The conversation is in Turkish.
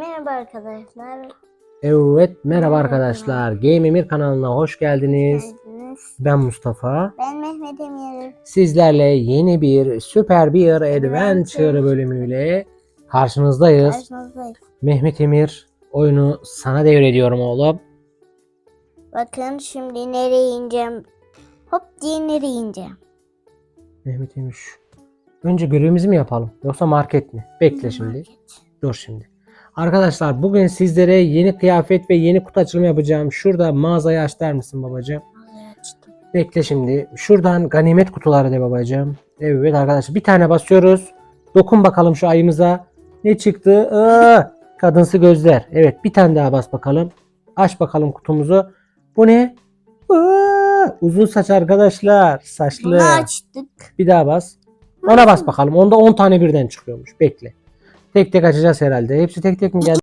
Merhaba arkadaşlar. Evet merhaba arkadaşlar. Game Emir kanalına hoş geldiniz. Geldiniz. Ben Mustafa. Ben Mehmet Emir. Sizlerle yeni bir Süper Bir Adventure bölümüyle karşınızdayız. Karşınızdayız. Mehmet Emir oyunu sana devrediyorum oğlum. Bakın şimdi nereye ineceğim? Hop diye nereye ineceğim? Mehmet Emir Önce görevimizi mi yapalım yoksa market mi? Bekle şimdi. Market. Dur şimdi. Arkadaşlar bugün sizlere yeni kıyafet ve yeni kutu açılımı yapacağım. Şurada mağazayı aç der misin babacığım? Açtım. Bekle şimdi. Şuradan ganimet kutuları de babacığım. Evet arkadaşlar bir tane basıyoruz. Dokun bakalım şu ayımıza. Ne çıktı? Aa, kadınsı gözler. Evet bir tane daha bas bakalım. Aç bakalım kutumuzu. Bu ne? Aa, uzun saç arkadaşlar. Saçlı. Bunu açtık. Bir daha bas. Ona bas bakalım. Onda 10 tane birden çıkıyormuş. Bekle. Tek tek açacağız herhalde. Hepsi tek tek mi geldi?